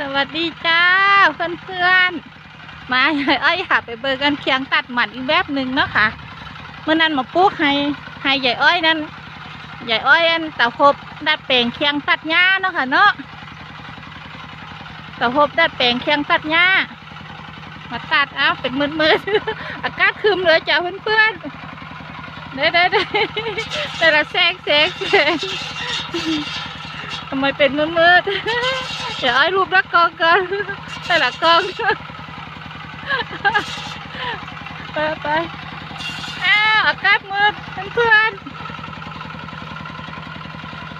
สวัสดีจ้าเพื่อนเพื่อนๆมาเอ้ยค่ะ ไปเบิกกันเคียงตัดหมันอีกแบบหนึ่งเนาะค่ะเมื่อนั้นมาปลูกให้ให้ใหญ่อ้อยนั่นใหญ่อ้อยอันตะพบดัดแปลงเคียงตัดหญ้าเนาะค่ะเนาะตะพบดัดแปลงเคียงตัดหญ้ามาตัดเอาเป็นมืดๆอากาศคืมเลยจ้าเพื่อนเพื่อนๆเด้เด้เด้แต่ละแสงแสงแสงทำไมเป็นมืดๆเดี๋ ยวไอ้รูปละกองกันแต่ละกองไปไปอ้าอากาศมืดเพื่อนๆ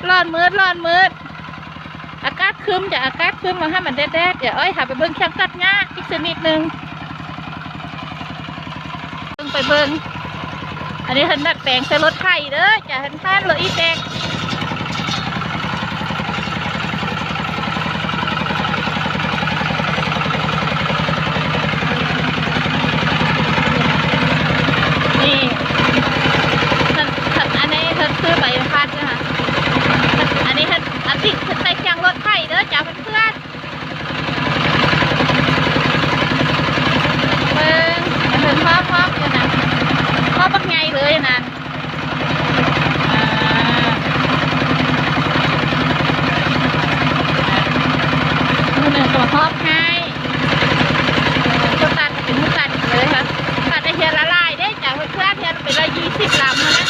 ร้อนมืดร้อนมืดอากาศครึมจะอากาศครึมมาให้มันแดดๆเดี๋ยวอ้ยหาไปเบิ้งเครื่องตัดหญ้าอีกสักนิดนึงเบิ้งไปเบิ้งอันนี้ทันดัดแปลงใส่รถไถเด้อจะทันท่านรถอีแตก นี่ท่านท่านอันนี้ท่านซื้อใบพัดนะคะท่านอันนี้ท่านอันที่ท่านใส่เคียงรถไถเด้อจ้าเพื่อนๆเบิ่งเพิ่นพร้อมพร้อมกันนะพร้อมบักไงเลยนะอ่ามือหนึ่งตัวพร้อมให้ตัวตัดเป็นมือตัดเลยค่ะ ตัดได้เทียนละลายได้จากเพื่อนๆเทียนเป็นละยี่สิบลำนะ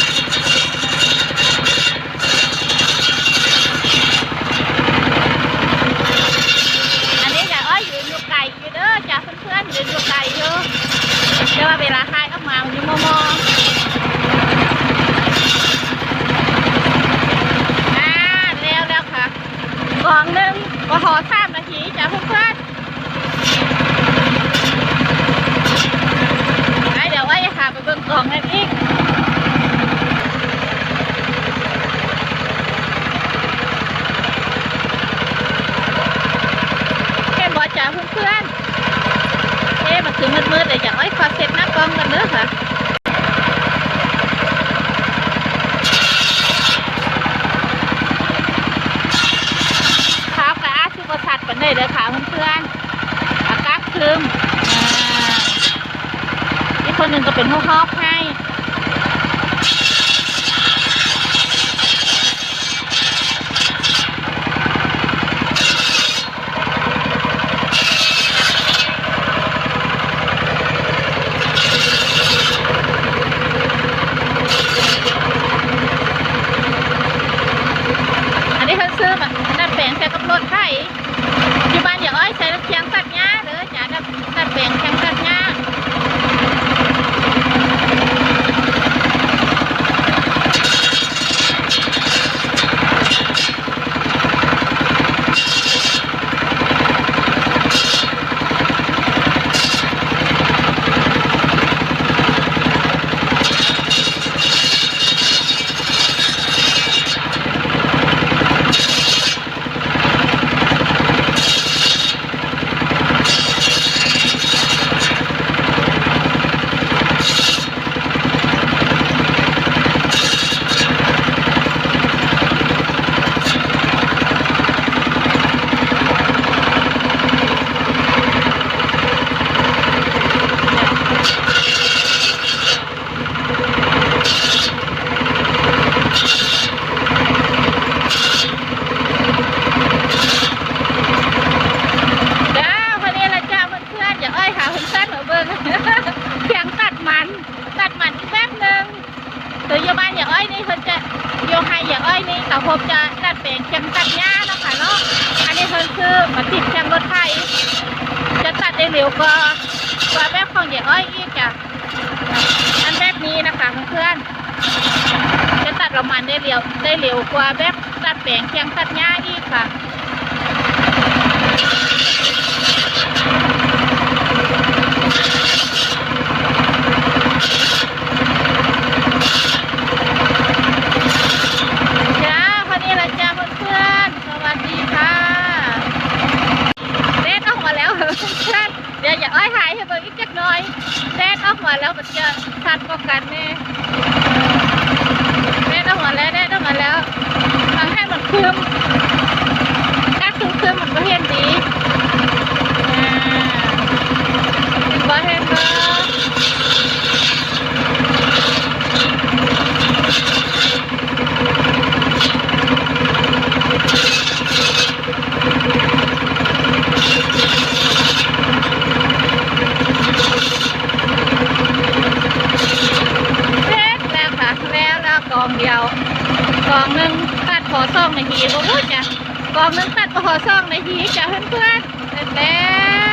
อันนี้อย่าอ้อยยืนอยู่ไก่อยู่เด้อจากเพื่อนๆยืนอยู่ไก่อยู่เดี๋ยวว่าเวลาคายออกมามันอยู่มอมออ่าแล้วแล้วค่ะกล่องหนึ่งก็หอสามนาทีจากเพื่อนๆ ไปเดี๋ยวว่าจะพาไปเบิ่งกล่องนั่นอีกเห็นบอ จ้าเพื่อนๆเอ๊ะมันคือมืดๆเลยอยากให้ขอเซ็ตหน้ากล้องกันเด้อค่ะขาวกับอาชิบสัตว์กันได้เลยค่ะเพื่อนๆอากาศครึมอีกคนหนึ่งก็เป็นหัวหอกให้อั นนี้เขาซื้อมาดัดแปลงใส่กับรถไถอยู่บ้านอย่างอ้อยใส่เคียงตัดหญ้าเด้อจ้าดัดดัดแปลงเคียงตัดหญ้า จ้าวันนี้ละจ้าเพื่อนๆอย่าอ้อยหาคุณสั้นมาเบิ่ง เพียงตัดมัน ตัดมันอีกแป๊บหนึ่งหรืออยู่บ้านอย่าอ้อยนี่เพิ่น จะโยงให้อย่าอ้ยนี่ต่ผมจะตัดแปลงเคียงตัดหญ้าเนาะค่ะเนาะอันนี้เพิ่นคือมาติดเคียงรถไฟจะตัดได้เร็วกว่ากว่าแบบของอย่าอ้ยอีกจ้ะอันแบบนี้นะคะเพื่อนๆจะตัดละมันได้เร็วได้เร็วกว่าแบบตัดแปลงเคียงตัดหญ้าอีกค่ะ จ้าวันนี้ละจ้าเพื่อนๆสวัสดีค่ะเด็ดออกมาแล้ว เพื่อนเดี๋ยวอย่าอ้อยหายให้เบิ่งอีกจักหน่อยเด็ดออกมาแล้วมัน กันก็กันแม่แม่ต้องมาแล้วแม่ต้องมาแล้วทางให้มันคืมถ้าคืมคืมมันก็เห็นดี กองหนึ่งตัดขอซ่องในทีก็พูดจ้ะกองหนึ่งตัดก็ขอซ่องในทีจ้ะเพื่อนๆเสร็จแล้ว